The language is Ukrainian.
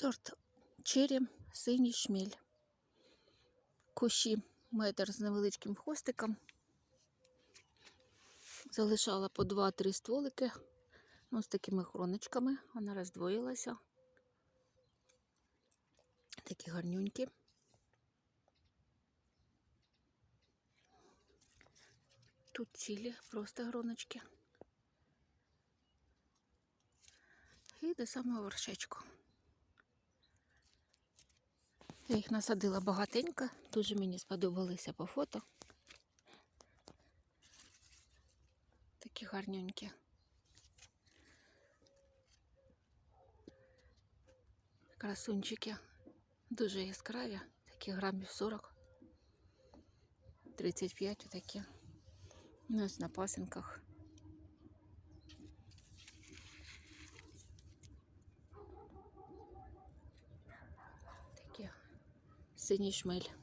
Сорт черрі, синій шміль. Кущі метр з невеличким хвостиком. Залишала по 2-3 стволики. Ну, з такими хроночками. Вона роздвоїлася. Такі гарнюнькі. Тут цілі, просто гроночки. І до самого вершечку. Я їх насадила багатенько, дуже мені сподобалися по фото. Такі гарненькі. Красунчики. Дуже яскраві, такі грамів 40. 35 такі. Ну, ось на пасинках. Такі синій шмель.